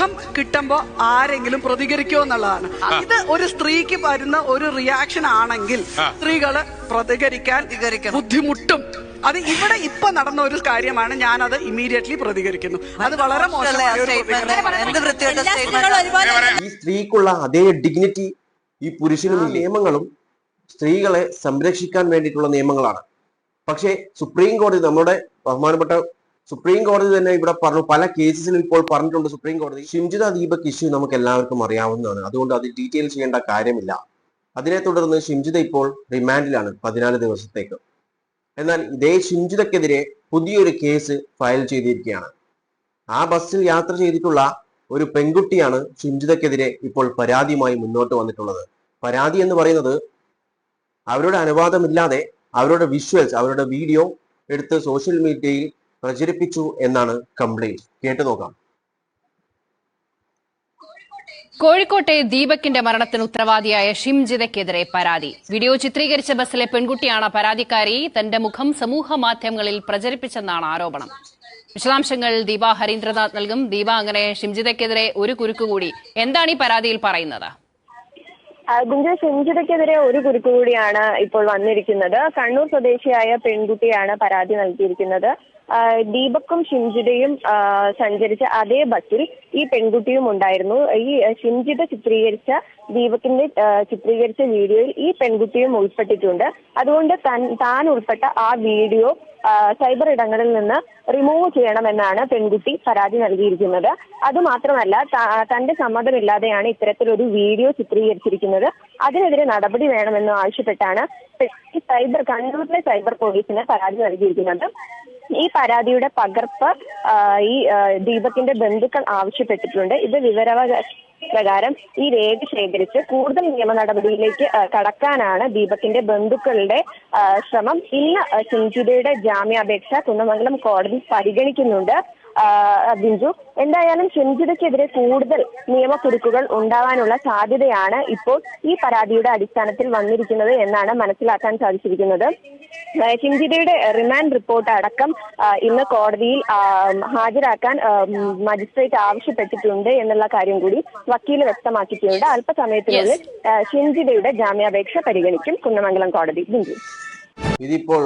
മുഖം കിട്ടുമ്പോ ആരെങ്കിലും പ്രതികരിക്കുമോ എന്നുള്ളതാണ്. ഇത് ഒരു സ്ത്രീക്ക് വരുന്ന ഒരു റിയാക്ഷൻ ആണെങ്കിൽ സ്ത്രീകൾ പ്രതികരിക്കാൻ ബുദ്ധിമുട്ടും. അത് ഇവിടെ ഇപ്പൊ നടന്ന ഒരു കാര്യമാണ് ഞാൻ അത് ഇമ്മീഡിയറ്റ്ലി പ്രതികരിക്കുന്നു. അത് വളരെ മോശമായ ഒരു എന്ത് വൃത്തികെട്ട എല്ലാ ആണ്. ഈ സ്ത്രീക്കുള്ള അതേ ഡിഗ്നിറ്റി ഈ പുരുഷനും നിയമങ്ങളും സ്ത്രീകളെ സംരക്ഷിക്കാൻ വേണ്ടിയിട്ടുള്ള നിയമങ്ങളാണ്. പക്ഷേ സുപ്രീം കോടതി നമ്മുടെ ബഹുമാനപ്പെട്ട സുപ്രീം കോടതി തന്നെ ഇവിടെ പറഞ്ഞു പല കേസസിലും ഇപ്പോൾ പറഞ്ഞിട്ടുണ്ട് സുപ്രീം കോടതി ഷിംജിത ദീപക് ഇഷ്യൂ നമുക്ക് എല്ലാവർക്കും അറിയാവുന്നതാണ്. അതുകൊണ്ട് അത് ഡീറ്റെയിൽ ചെയ്യേണ്ട കാര്യമില്ല. അതിനെ തുടർന്ന് ഷിംജിത ഇപ്പോൾ റിമാൻഡിലാണ് പതിനാല് ദിവസത്തേക്ക്. എന്നാൽ ഇതേ ഷിംജിതക്കെതിരെ പുതിയൊരു കേസ് ഫയൽ ചെയ്തിരിക്കുകയാണ്. ആ ബസ്സിൽ യാത്ര ചെയ്തിട്ടുള്ള ഒരു പെൺകുട്ടിയാണ് ഷിംജിതക്കെതിരെ ഇപ്പോൾ പരാതിയുമായി മുന്നോട്ട് വന്നിട്ടുള്ളത്. പരാതി എന്ന് പറയുന്നത് അവരുടെ അനുവാദമില്ലാതെ അവരുടെ വിഷ്വൽസ് അവരുടെ വീഡിയോ എടുത്ത് സോഷ്യൽ മീഡിയയിൽ പ്രചരിപ്പിച്ചു എന്നാണ് കംപ്ലൈന്റ് കേട്ടു നോക്കാം. കോഴിക്കോട്ടെ ദീപകിന്റെ മരണത്തിന് ഉത്തരവാദിയായ ഷിംജിതയ്ക്കെതിരെ പരാതി. വീഡിയോ ചിത്രീകരിച്ച ബസ്സിലെ പെൺകുട്ടിയാണ് പരാതിക്കാരി. തന്റെ മുഖം സമൂഹ മാധ്യമങ്ങളിൽ പ്രചരിപ്പിച്ചെന്നാണ് ആരോപണം. വിശദാംശങ്ങൾ ദീപ ഹരീന്ദ്രനാഥ് നൽകും. ദീപ അങ്ങനെ ഷിംജിതയ്ക്കെതിരെ ഒരു കുരുക്ക് കൂടി. എന്താണ് ഈ പരാതിയിൽ പറയുന്നത്? ആ, ഗുഞ്ച സെഞ്ചുറിക്കെതിരെ ഒരു കുരുക്ക് കൂടിയാണ് ഇപ്പോൾ വന്നിരിക്കുന്നത്. കണ്ണൂർ സ്വദേശിയായ പെൺകുട്ടിയാണ് പരാതി നൽകിയിരിക്കുന്നത്. ദീപക്കും ഷിംജിതയും സഞ്ചരിച്ച അതേ ബസ്സിൽ ഈ പെൺകുട്ടിയും ഉണ്ടായിരുന്നു. ഈ ഷിംജിത ചിത്രീകരിച്ച ദീപക്കിന്റെ ചിത്രീകരിച്ച വീഡിയോയിൽ ഈ പെൺകുട്ടിയും ഉൾപ്പെട്ടിട്ടുണ്ട്. അതുകൊണ്ട് തൻ- ഉൾപ്പെട്ട ആ വീഡിയോ സൈബർ ഇടങ്ങളിൽ നിന്ന് റിമൂവ് ചെയ്യണമെന്നാണ് പെൺകുട്ടി പരാതി നൽകിയിരിക്കുന്നത്. അതുമാത്രമല്ല തന്റെ സമ്മതമില്ലാതെയാണ് ഇത്തരത്തിലൊരു വീഡിയോ ചിത്രീകരിച്ചിരിക്കുന്നത്. അതിനെതിരെ നടപടി വേണമെന്ന് ആവശ്യപ്പെട്ടാണ് സൈബർ കണ്ണൂരിലെ സൈബർ പോലീസിന് പരാതി നൽകിയിരിക്കുന്നത്. ഈ പരാതിയുടെ പകർപ്പ് ഈ ദീപത്തിന്റെ ബന്ധുക്കൾ ആവശ്യപ്പെട്ടിട്ടുണ്ട്. ഇത് വിവരാവകാശ പ്രകാരം ഈ രേഖ ശേഖരിച്ച് കൂടുതൽ നിയമ നടപടിയിലേക്ക് കടക്കാനാണ് ദീപകിന്റെ ബന്ധുക്കളുടെ ശ്രമം. ഇന്ന് ചിഞ്ചിതയുടെ ജാമ്യാപേക്ഷ കുന്നമംഗലം കോടതി പരിഗണിക്കുന്നുണ്ട്. ബിഞ്ചു എന്തായാലും ചെഞ്ചിതയ്ക്കെതിരെ കൂടുതൽ നിയമക്കുരുക്കുകൾ ഉണ്ടാവാനുള്ള സാധ്യതയാണ് ഇപ്പോൾ ഈ പരാതിയുടെ അടിസ്ഥാനത്തിൽ വന്നിരിക്കുന്നത് എന്നാണ് മനസ്സിലാക്കാൻ സാധിച്ചിരിക്കുന്നത്. ആ, ഷിംജിതയുടെ റിമാൻഡ് റിപ്പോർട്ട് അടക്കം ഇന്ന് കോടതിയിൽ ഹാജരാക്കാൻ മജിസ്ട്രേറ്റ് ആവശ്യപ്പെട്ടിട്ടുണ്ട് എന്നുള്ള കാര്യം കൂടി വക്കീൽ വ്യക്തമാക്കിയിട്ടുണ്ട്. അല്പസമയത്തിനുള്ളിൽ ആ, ഷിംജിതയുടെ ജാമ്യാപേക്ഷ പരിഗണിക്കും കുന്നമംഗലം കോടതി. ബിന്ദു ഇതിപ്പോൾ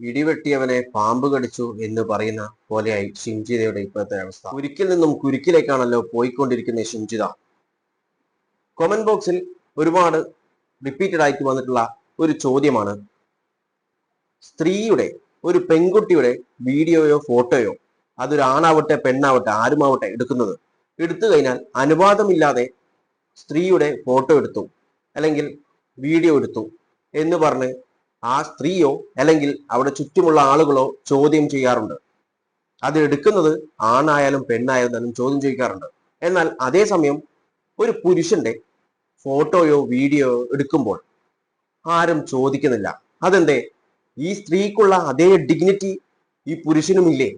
ഇടിവെട്ടിയവനെ പാമ്പ് കടിച്ചു എന്ന് പറയുന്ന പോലെയായി ഷിംജിതയുടെ ഇപ്പോഴത്തെ അവസ്ഥ. കുരുക്കിൽ നിന്നും കുരുക്കിലേക്കാണല്ലോ പോയിക്കൊണ്ടിരിക്കുന്ന ഷിംജിത. കൊമന്റ് ബോക്സിൽ ഒരുപാട് റിപ്പീറ്റഡ് ആയിട്ട് വന്നിട്ടുള്ള ഒരു ചോദ്യമാണ് സ്ത്രീയുടെ ഒരു പെൺകുട്ടിയുടെ വീഡിയോയോ ഫോട്ടോയോ അതൊരു ആണാവട്ടെ പെണ്ണാവട്ടെ ആരുമാവട്ടെ എടുക്കുന്നത്. എടുത്തു കഴിഞ്ഞാൽ അനുവാദമില്ലാതെ സ്ത്രീയുടെ ഫോട്ടോ എടുത്തു അല്ലെങ്കിൽ വീഡിയോ എടുത്തു എന്ന് പറഞ്ഞ് ആ സ്ത്രീയോ അല്ലെങ്കിൽ അവിടെ ചുറ്റുമുള്ള ആളുകളോ ചോദ്യം ചെയ്യാറുണ്ട്. അത് എടുക്കുന്നത് ആണായാലും പെണ്ണായാലും ചോദ്യം ചോദിക്കാറുണ്ട്. എന്നാൽ അതേസമയം ഒരു പുരുഷന്റെ ഫോട്ടോയോ വീഡിയോയോ എടുക്കുമ്പോൾ ആരും ചോദിക്കുന്നില്ല. അതെന്തേ? ഈ സ്ത്രീക്കുള്ള അതേ ഡിഗ്നിറ്റി ഈ പുരുഷനുമില്ലേ?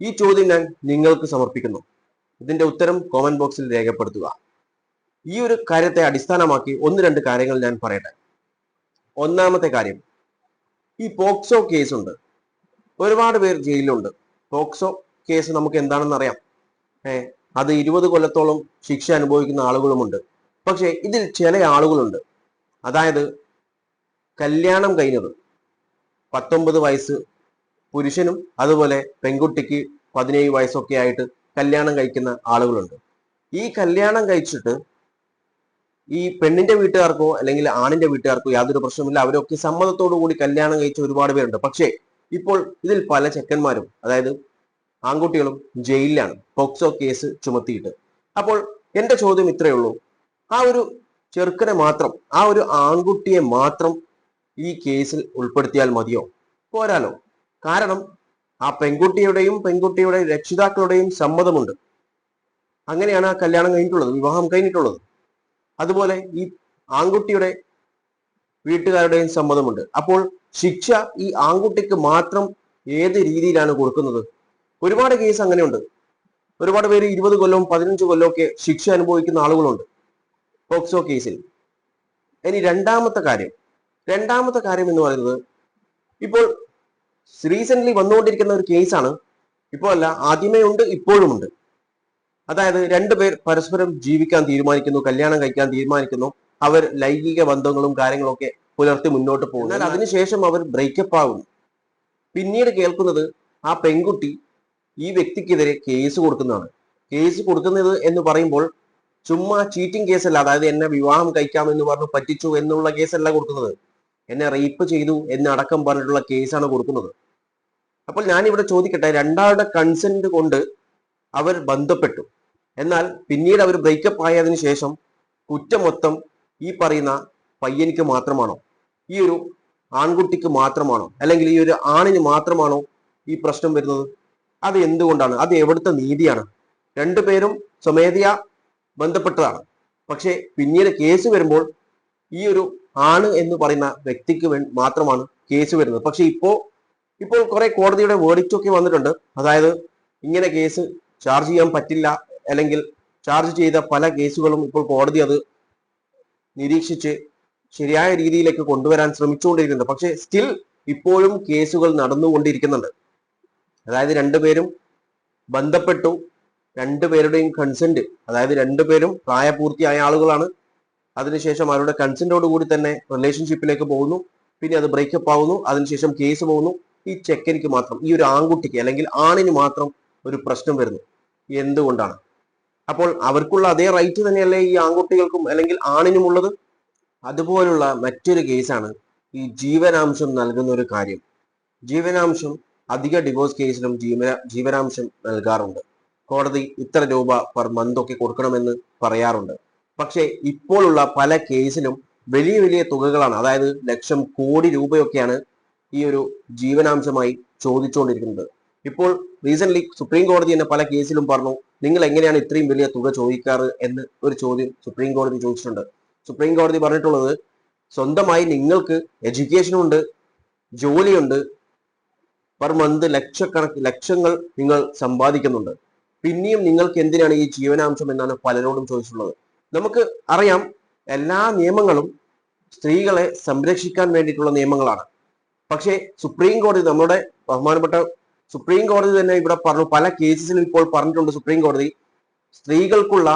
ഈ ചോദ്യം ഞാൻ നിങ്ങൾക്ക് സമർപ്പിക്കുന്നു. ഇതിന്റെ ഉത്തരം കോമന്റ് ബോക്സിൽ രേഖപ്പെടുത്തുക. ഈ ഒരു കാര്യത്തെ അടിസ്ഥാനമാക്കി ഒന്ന് രണ്ട് കാര്യങ്ങൾ ഞാൻ പറയട്ടെ. ഒന്നാമത്തെ കാര്യം ഈ പോക്സോ കേസ് ഉണ്ട്. ഒരുപാട് പേർ ജയിലിലുണ്ട്. പോക്സോ കേസ് നമുക്ക് എന്താണെന്ന് അറിയാം. ഏ അത് ഇരുപത് കൊല്ലത്തോളം ശിക്ഷ അനുഭവിക്കുന്ന ആളുകളുമുണ്ട്. പക്ഷേ ഇതിൽ ചില ആളുകളുണ്ട്. അതായത് കല്യാണം കഴിഞ്ഞത്. പത്തൊമ്പത് വയസ്സ് പുരുഷനും അതുപോലെ പെൺകുട്ടിക്ക് പതിനേഴ് വയസ്സൊക്കെ ആയിട്ട് കല്യാണം കഴിക്കുന്ന ആളുകളുണ്ട്. ഈ കല്യാണം കഴിച്ചിട്ട് ഈ പെണ്ണിന്റെ വീട്ടുകാർക്കോ അല്ലെങ്കിൽ ആണിന്റെ വീട്ടുകാർക്കോ യാതൊരു പ്രശ്നമില്ല അവരൊക്കെ സമ്മതത്തോടു കൂടി കല്യാണം കഴിച്ച ഒരുപാട് പേരുണ്ട്. പക്ഷേ ഇപ്പോൾ ഇതിൽ പല ചെക്കന്മാരും അതായത് ആൺകുട്ടികളും ജയിലിലാണ് പോക്സോ കേസ് ചുമത്തിയിട്ട്. അപ്പോൾ എന്റെ ചോദ്യം ഇത്രയേ ഉള്ളൂ. ആ ഒരു ചെറുക്കനെ മാത്രം ആ ഒരു ആൺകുട്ടിയെ മാത്രം ഈ കേസിൽ ഉൾപ്പെടുത്തിയാൽ മതിയോ? പോരാലോ. കാരണം ആ പെൺകുട്ടിയുടെയും പെൺകുട്ടിയുടെ രക്ഷിതാക്കളുടെയും സമ്മതമുണ്ട്. അങ്ങനെയാണ് ആ കല്യാണം കഴിഞ്ഞിട്ടുള്ളത് വിവാഹം കഴിഞ്ഞിട്ടുള്ളത്. അതുപോലെ ഈ ആൺകുട്ടിയുടെ വീട്ടുകാരുടെയും സമ്മതമുണ്ട്. അപ്പോൾ ശിക്ഷ ഈ ആൺകുട്ടിക്ക് മാത്രം ഏത് രീതിയിലാണ് കൊടുക്കുന്നത്? ഒരുപാട് കേസ് അങ്ങനെയുണ്ട്. ഒരുപാട് പേര് ഇരുപത് കൊല്ലവും പതിനഞ്ച് കൊല്ലവും ഒക്കെ ശിക്ഷ അനുഭവിക്കുന്ന ആളുകളുണ്ട്. പോക്സോ കേസിൽ. ഇനി രണ്ടാമത്തെ കാര്യം. രണ്ടാമത്തെ കാര്യം എന്ന് പറയുന്നത് ഇപ്പോൾ റീസെന്റ് വന്നുകൊണ്ടിരിക്കുന്ന ഒരു കേസാണ് ഇപ്പോൾ അല്ല ആദ്യമേ ഉണ്ട് ഇപ്പോഴും ഉണ്ട്. അതായത് രണ്ടുപേർ പരസ്പരം ജീവിക്കാൻ തീരുമാനിക്കുന്നു കല്യാണം കഴിക്കാൻ തീരുമാനിക്കുന്നു. അവർ ലൈംഗിക ബന്ധങ്ങളും കാര്യങ്ങളൊക്കെ പുലർത്തി മുന്നോട്ട് പോകുന്നു. എന്നാൽ അതിനുശേഷം അവർ ബ്രേക്കപ്പ് ആകുന്നു പിന്നീട് കേൾക്കുന്നത് ആ പെൺകുട്ടി ഈ വ്യക്തിക്കെതിരെ കേസ് കൊടുക്കുന്നതാണ്. കേസ് കൊടുക്കുന്നത് എന്ന് പറയുമ്പോൾ ചുമ്മാ ചീറ്റിംഗ് കേസല്ല അതായത് എന്നെ വിവാഹം കഴിക്കാം എന്ന് പറഞ്ഞു പറ്റിച്ചു എന്നുള്ള കേസല്ല കൊടുക്കുന്നത്. എന്നെ റേപ്പ് ചെയ്തു എന്ന് അടക്കം പറഞ്ഞിട്ടുള്ള കേസാണ് കൊടുക്കുന്നത്. അപ്പോൾ ഞാനിവിടെ ചോദിക്കട്ടെ രണ്ടാളുടെ കൺസെന്റ് കൊണ്ട് അവർ ബന്ധപ്പെട്ടു. എന്നാൽ പിന്നീട് അവർ ബ്രേക്കപ്പ് ആയതിനു ശേഷം കുറ്റം മൊത്തം ഈ പറയുന്ന പയ്യനിക്ക് മാത്രമാണോ? ഈ ഒരു ആൺകുട്ടിക്ക് മാത്രമാണോ? അല്ലെങ്കിൽ ഈ ഒരു ആണിന് മാത്രമാണോ ഈ പ്രശ്നം വരുന്നത്? അത് എന്തുകൊണ്ടാണ്? അത് എവിടുത്തെ നീതിയാണ്? രണ്ടുപേരും സ്വമേധയാ ബന്ധപ്പെട്ടതാണ്. പക്ഷേ പിന്നീട് കേസ് വരുമ്പോൾ ഈ ഒരു ആണ് എന്ന് പറയുന്ന വ്യക്തിക്ക് മാത്രമാണ് കേസ് വരുന്നത്. പക്ഷെ ഇപ്പോ ഇപ്പോൾ കുറെ കോടതിയുടെ വേർഡിക്റ്റൊക്കെ വന്നിട്ടുണ്ട്. അതായത് ഇങ്ങനെ കേസ് ചാർജ് ചെയ്യാൻ പറ്റില്ല അല്ലെങ്കിൽ ചാർജ് ചെയ്ത പല കേസുകളും ഇപ്പോൾ കോടതി അത് നിരീക്ഷിച്ച് ശരിയായ രീതിയിലേക്ക് കൊണ്ടുവരാൻ ശ്രമിച്ചുകൊണ്ടിരിക്കുന്നുണ്ട്. പക്ഷെ സ്റ്റിൽ ഇപ്പോഴും കേസുകൾ നടന്നുകൊണ്ടിരിക്കുന്നുണ്ട്. അതായത് രണ്ടുപേരും ബന്ധപ്പെട്ടു രണ്ടുപേരുടെയും കൺസെന്റ് അതായത് രണ്ടുപേരും പ്രായപൂർത്തിയായ ആളുകളാണ് അതിനുശേഷം അവരുടെ കൺസെന്റോട് കൂടി തന്നെ റിലേഷൻഷിപ്പിലേക്ക് പോകുന്നു. പിന്നെ അത് ബ്രേക്കപ്പ് ആവുന്നു. അതിനുശേഷം കേസ് പോകുന്നു. ഈ ചെക്കനിക്ക് മാത്രം ഈ ഒരു ആൺകുട്ടിക്ക് അല്ലെങ്കിൽ ആണിന് മാത്രം ഒരു പ്രശ്നം വരുന്നു. എന്തുകൊണ്ടാണ്? അപ്പോൾ അവർക്കുള്ള അതേ റൈറ്റ് തന്നെയല്ലേ ഈ ആൺകുട്ടികൾക്കും അല്ലെങ്കിൽ ആണിനും ഉള്ളത്? അതുപോലുള്ള മറ്റൊരു കേസാണ് ഈ ജീവനാംശം നൽകുന്ന ഒരു കാര്യം. ജീവനാംശം അധിക ഡിവോഴ്സ് കേസിലും ജീവന ജീവനാംശം നൽകാറുണ്ട്. കോടതി ഇത്ര രൂപ പെർ മന്ത് ഒക്കെ കൊടുക്കണമെന്ന് പറയാറുണ്ട്. പക്ഷേ ഇപ്പോഴുള്ള പല കേസിലും വലിയ വലിയ തുകകളാണ് അതായത് ലക്ഷം കോടി രൂപയൊക്കെയാണ് ഈ ഒരു ജീവനാംശമായി ചോദിച്ചുകൊണ്ടിരിക്കുന്നത്. ഇപ്പോൾ റീസെന്റ് സുപ്രീം കോടതി തന്നെ പല കേസിലും പറഞ്ഞു നിങ്ങൾ എങ്ങനെയാണ് ഇത്രയും വലിയ തുക ചോദിക്കാറ്? എന്ന് ഒരു ചോദ്യം സുപ്രീം കോടതി ചോദിച്ചിട്ടുണ്ട്. സുപ്രീം കോടതി പറഞ്ഞിട്ടുള്ളത് സ്വന്തമായി നിങ്ങൾക്ക് എഡ്യൂക്കേഷനുണ്ട് ജോലിയുണ്ട് പെർ മന്ത് ലക്ഷക്കണക്ക് ലക്ഷങ്ങൾ നിങ്ങൾ സമ്പാദിക്കുന്നുണ്ട്. പിന്നെയും നിങ്ങൾക്ക് എന്തിനാണ് ഈ ജീവനാംശം? എന്നാണ് പലരോടും ചോദിച്ചിട്ടുള്ളത്. നമുക്ക് അറിയാം എല്ലാ നിയമങ്ങളും സ്ത്രീകളെ സംരക്ഷിക്കാൻ വേണ്ടിയിട്ടുള്ള നിയമങ്ങളാണ്. പക്ഷേ സുപ്രീം കോടതി നമ്മുടെ ബഹുമാനപ്പെട്ട സുപ്രീം കോടതി തന്നെ ഇവിടെ പറഞ്ഞു പല കേസസിലും ഇപ്പോൾ പറഞ്ഞിട്ടുണ്ട് സുപ്രീം കോടതി. സ്ത്രീകൾക്കുള്ള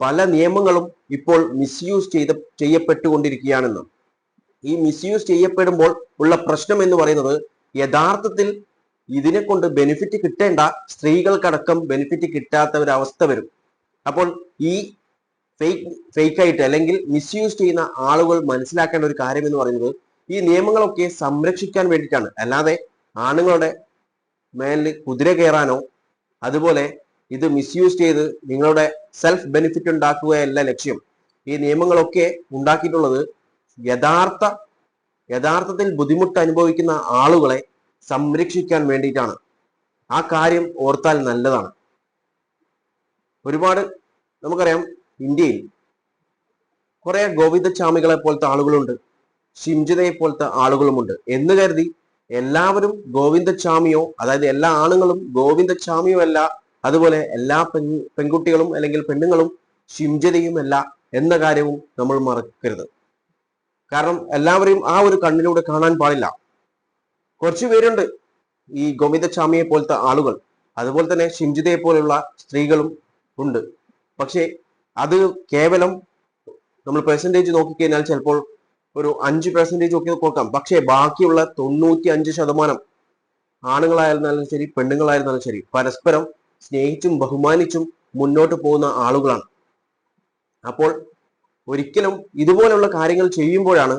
പല നിയമങ്ങളും ഇപ്പോൾ മിസ്യൂസ് ചെയ്ത ചെയ്യപ്പെട്ടുകൊണ്ടിരിക്കുകയാണെന്ന്. ഈ മിസ്യൂസ് ചെയ്യപ്പെടുമ്പോൾ ഉള്ള പ്രശ്നം എന്ന് പറയുന്നത് യഥാർത്ഥത്തിൽ ഇതിനെ കൊണ്ട് ബെനിഫിറ്റ് കിട്ടേണ്ട സ്ത്രീകൾക്കടക്കം ബെനിഫിറ്റ് കിട്ടാത്ത ഒരു അവസ്ഥ വരും. അപ്പോൾ ഈ ഫേക്ക് ഫേക്ക് ആയിട്ട് അല്ലെങ്കിൽ മിസ്യൂസ് ചെയ്യുന്ന ആളുകൾ മനസ്സിലാക്കേണ്ട ഒരു കാര്യം എന്ന് പറയുന്നത് ഈ നിയമങ്ങളൊക്കെ സംരക്ഷിക്കാൻ വേണ്ടിയിട്ടാണ്. അല്ലാതെ ആണുങ്ങളുടെ മേലിൽ കുതിര കയറാനോ അതുപോലെ ഇത് മിസ്യൂസ് ചെയ്ത് നിങ്ങളുടെ സെൽഫ് ബെനിഫിറ്റ് ഉണ്ടാക്കുകയല്ല ലക്ഷ്യം. ഈ നിയമങ്ങളൊക്കെ ഉണ്ടാക്കിയിട്ടുള്ളത് യഥാർത്ഥ യഥാർത്ഥത്തിൽ ബുദ്ധിമുട്ട് അനുഭവിക്കുന്ന ആളുകളെ സംരക്ഷിക്കാൻ വേണ്ടിയിട്ടാണ്. ആ കാര്യം ഓർത്താൽ നല്ലതാണ്. ഒരുപാട് നമുക്കറിയാം ഇന്ത്യയിൽ കുറെ ഗോവിന്ദചാമികളെ പോലത്തെ ആളുകളുണ്ട് ഷിംജിതയെ പോലത്തെ ആളുകളുമുണ്ട് എന്ന് കരുതി എല്ലാവരും ഗോവിന്ദചാമിയോ അതായത് എല്ലാ ആണുങ്ങളും ഗോവിന്ദചാമിയോ അല്ല അതുപോലെ എല്ലാ പെൺ പെൺകുട്ടികളും അല്ലെങ്കിൽ പെണ്ണുങ്ങളും ഷിംജിതയുമല്ല എന്ന കാര്യവും നമ്മൾ മറക്കരുത്. കാരണം എല്ലാവരെയും ആ ഒരു കണ്ണിലൂടെ കാണാൻ പാടില്ല. കുറച്ചു പേരുണ്ട് ഈ ഗോവിന്ദചാമിയെ പോലത്തെ ആളുകൾ അതുപോലെ തന്നെ ഷിംജിതയെ പോലെയുള്ള സ്ത്രീകളും ഉണ്ട്. പക്ഷേ അത് കേവലം നമ്മൾ പെർസെന്റേജ് നോക്കിക്കഴിഞ്ഞാൽ ചിലപ്പോൾ ഒരു അഞ്ച് പെർസെന്റേജ് ഒക്കെ കൊടുക്കാം. പക്ഷേ ബാക്കിയുള്ള തൊണ്ണൂറ്റി അഞ്ച് ശതമാനം ആണുങ്ങളായിരുന്നാലും ശരി പെണ്ണുങ്ങളായിരുന്നാലും ശരി പരസ്പരം സ്നേഹിച്ചും ബഹുമാനിച്ചും മുന്നോട്ട് പോകുന്ന ആളുകളാണ്. അപ്പോൾ ഒരിക്കലും ഇതുപോലെയുള്ള കാര്യങ്ങൾ ചെയ്യുമ്പോഴാണ്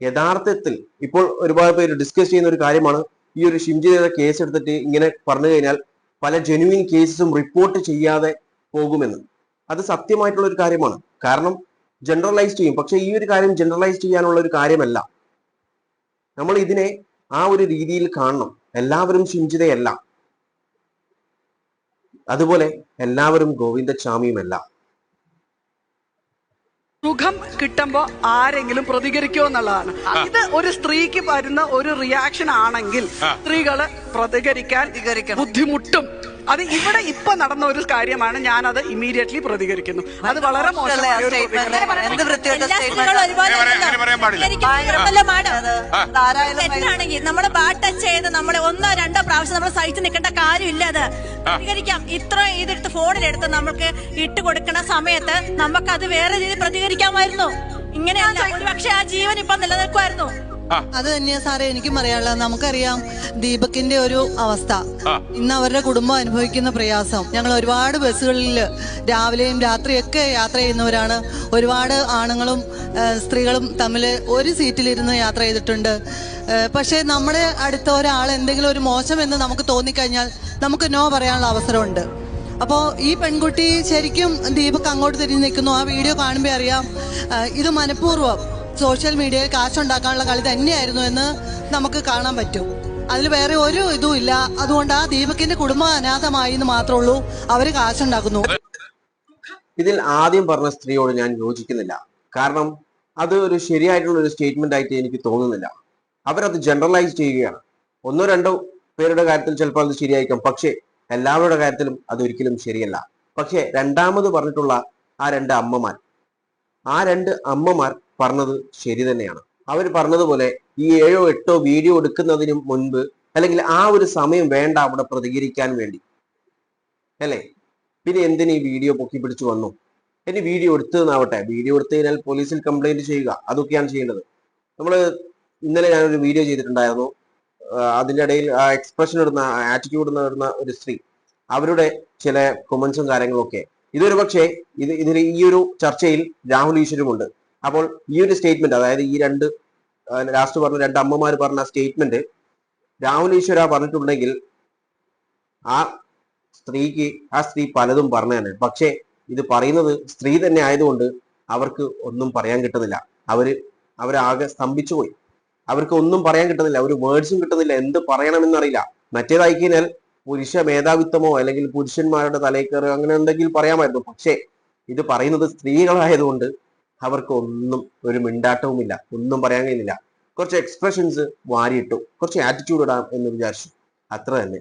യഥാർത്ഥത്തിൽ ഇപ്പോൾ ഒരുപാട് പേര് ഡിസ്കസ് ചെയ്യുന്ന ഒരു കാര്യമാണ്. ഈ ഒരു ഷിംജിയുടെ കേസ് എടുത്തിട്ട് ഇങ്ങനെ പറഞ്ഞു കഴിഞ്ഞാൽ പല ജെനുവിൻ കേസസും റിപ്പോർട്ട് ചെയ്യാതെ പോകുമെന്ന്. അത് സത്യമായിട്ടുള്ള ഒരു കാര്യമാണ്. കാരണം ജനറലൈസ് ചെയ്യും. പക്ഷെ ഈ ഒരു കാര്യം ജനറലൈസ് ചെയ്യാനുള്ള ഒരു കാര്യമല്ല. നമ്മൾ ഇതിനെ ആ ഒരു രീതിയിൽ കാണണം. എല്ലാവരും ഷിംജിതയല്ല അതുപോലെ എല്ലാവരും ഗോവിന്ദചാമിയുമല്ല സുഖം കിട്ടുമ്പോ ആരെങ്കിലും പ്രതികരിക്കുമോ എന്നുള്ളതാണ്. ഇത് ഒരു സ്ത്രീക്ക് വരുന്ന ഒരു റിയാക്ഷൻ ആണെങ്കിൽ സ്ത്രീകൾ പ്രതികരിക്കാൻ ബുദ്ധിമുട്ടും. അത് ഇവിടെ ഇപ്പൊ നടന്ന ഒരു കാര്യമാണ് ഞാൻ അത് ഇമീഡിയറ്റ്ലി പ്രതികരിക്കുന്നു അത്. വളരെ തെറ്റാണെങ്കിൽ നമ്മൾ ടച്ച് ചെയ്ത് നമ്മളെ ഒന്നോ രണ്ടോ പ്രാവശ്യം നമ്മൾ സഹിച്ച് നിൽക്കേണ്ട കാര്യമില്ല അത്. പ്രതികരിക്കാം. ഇത്ര ഇതെടുത്ത് ഫോണിലെടുത്ത് നമ്മൾക്ക് ഇട്ട് കൊടുക്കണ സമയത്ത് നമുക്ക് അത് വേറെ രീതിയിൽ പ്രതികരിക്കാമായിരുന്നു. ഇങ്ങനെയാണ് പക്ഷെ ആ ജീവൻ ഇപ്പൊ നിലനിൽക്കുമായിരുന്നു. അത് തന്നെയാ സാറേ എനിക്കും അറിയാനുള്ളത്. നമുക്കറിയാം ദീപക്കിന്റെ ഒരു അവസ്ഥ. ഇന്ന് അവരുടെ കുടുംബം അനുഭവിക്കുന്ന പ്രയാസം. ഞങ്ങൾ ഒരുപാട് ബസ്സുകളിൽ രാവിലെയും രാത്രിയൊക്കെ യാത്ര ചെയ്യുന്നവരാണ്. ഒരുപാട് ആണുങ്ങളും സ്ത്രീകളും തമ്മിൽ ഒരു സീറ്റിലിരുന്ന് യാത്ര ചെയ്തിട്ടുണ്ട്. പക്ഷേ നമ്മുടെ അടുത്ത ഒരാൾ എന്തെങ്കിലും ഒരു മോശം എന്ന് നമുക്ക് തോന്നിക്കഴിഞ്ഞാൽ നമുക്ക് നോ പറയാനുള്ള അവസരമുണ്ട്. അപ്പോൾ ഈ പെൺകുട്ടി ശരിക്കും ദീപക് അങ്ങോട്ട് തിരിഞ്ഞ് നിൽക്കുന്നു. ആ വീഡിയോ കാണുമ്പോൾ അറിയാം. ഇത് മനഃപൂർവം സോഷ്യൽ മീഡിയയിൽ കാശുണ്ടാക്കാനുള്ള കളി തന്നെയായിരുന്നു എന്ന് നമുക്ക് കാണാൻ പറ്റും. അതിൽ വേറെ ഒരു ഇതും ഇല്ല. അതുകൊണ്ട് ആ ദീപക്കിന്റെ കുടുംബം അനാഥമായി എന്ന് മാത്രമേ ഉള്ളൂ. അവർ കാശുണ്ടാക്കുന്നു. ഇതിൽ ആദ്യം പറഞ്ഞ സ്ത്രീയോട് ഞാൻ യോജിക്കുന്നില്ല. കാരണം അത് ഒരു ശരിയായിട്ടുള്ള ഒരു സ്റ്റേറ്റ്മെന്റ് ആയിട്ട് എനിക്ക് തോന്നുന്നില്ല. അവരത് ജനറലൈസ് ചെയ്യുകയാണ്. ഒന്നോ രണ്ടോ പേരുടെ കാര്യത്തിൽ ചിലപ്പോൾ അത് ശരിയായിരിക്കും. പക്ഷേ എല്ലാവരുടെ കാര്യത്തിലും അത് ഒരിക്കലും ശരിയല്ല. പക്ഷേ രണ്ടാമത് പറഞ്ഞിട്ടുള്ള ആ രണ്ട് അമ്മമാർ ആ രണ്ട് അമ്മമാർ പറഞ്ഞത് ശരി തന്നെയാണ്. അവർ പറഞ്ഞതുപോലെ ഈ ഏഴോ എട്ടോ വീഡിയോ എടുക്കുന്നതിന് മുൻപ് അല്ലെങ്കിൽ ആ ഒരു സമയം വേണ്ട അവിടെ പ്രതികരിക്കാൻ വേണ്ടി. അല്ലേ? പിന്നെ എന്തിന് ഈ വീഡിയോ പൊക്കി പിടിച്ചു വന്നു? ഇനി വീഡിയോ എടുത്തതെന്നാവട്ടെ. വീഡിയോ എടുത്തു കഴിഞ്ഞാൽ പോലീസിൽ കംപ്ലൈന്റ് ചെയ്യുക. അതൊക്കെയാണ് ചെയ്യേണ്ടത്. നമ്മൾ ഇന്നലെ ഞാനൊരു വീഡിയോ ചെയ്തിട്ടുണ്ടായിരുന്നു. അതിന്റെ ഇടയിൽ ആ എക്സ്പ്രഷൻ ഇടുന്ന ആറ്റിറ്റ്യൂഡ് ഇടുന്ന ഒരു സ്ത്രീ. അവരുടെ ചില കൊമൻസും കാര്യങ്ങളൊക്കെ ഇതൊരു പക്ഷേ ഇത് ഇതിൽ ഈ ഒരു ചർച്ചയിൽ രാഹുൽ ഈശ്വരുമുണ്ട്. അപ്പോൾ ഈ ഒരു സ്റ്റേറ്റ്മെന്റ് അതായത് ഈ രണ്ട് ലാസ്റ്റ് പറഞ്ഞ രണ്ട് അമ്മമാർ പറഞ്ഞ സ്റ്റേറ്റ്മെന്റ് രാഹുൽ ഈശ്വര പറഞ്ഞിട്ടുണ്ടെങ്കിൽ ആ സ്ത്രീക്ക് ആ സ്ത്രീ പലതും പറഞ്ഞു തന്നെ. പക്ഷേ ഇത് പറയുന്നത് സ്ത്രീ തന്നെ ആയതുകൊണ്ട് അവർക്ക് ഒന്നും പറയാൻ കിട്ടുന്നില്ല. അവർ അവരാകെ സ്തംഭിച്ചു പോയി അവർക്ക് ഒന്നും പറയാൻ കിട്ടുന്നില്ല. ഒരു വേർഡ്സും കിട്ടുന്നില്ല. എന്ത് പറയണമെന്നറിയില്ല. മറ്റേതായി കഴിഞ്ഞാൽ പുരുഷ മേധാവിത്വമോ അല്ലെങ്കിൽ പുരുഷന്മാരുടെ തലയിൽ അങ്ങനെ ഉണ്ടെങ്കിൽ പറയാമായിരുന്നു. പക്ഷേ ഇത് പറയുന്നത് സ്ത്രീകളായതുകൊണ്ട് അവർക്ക് ഒന്നും ഒരു മിണ്ടാട്ടവുമില്ല. ഒന്നും പറയാൻ കഴിയുന്നില്ല. കുറച്ച് എക്സ്പ്രഷൻസ് വാരിയിട്ടു കുറച്ച് ആറ്റിറ്റ്യൂഡ് ഇടാം എന്ന് വിചാരിച്ചു. അത്ര തന്നെ.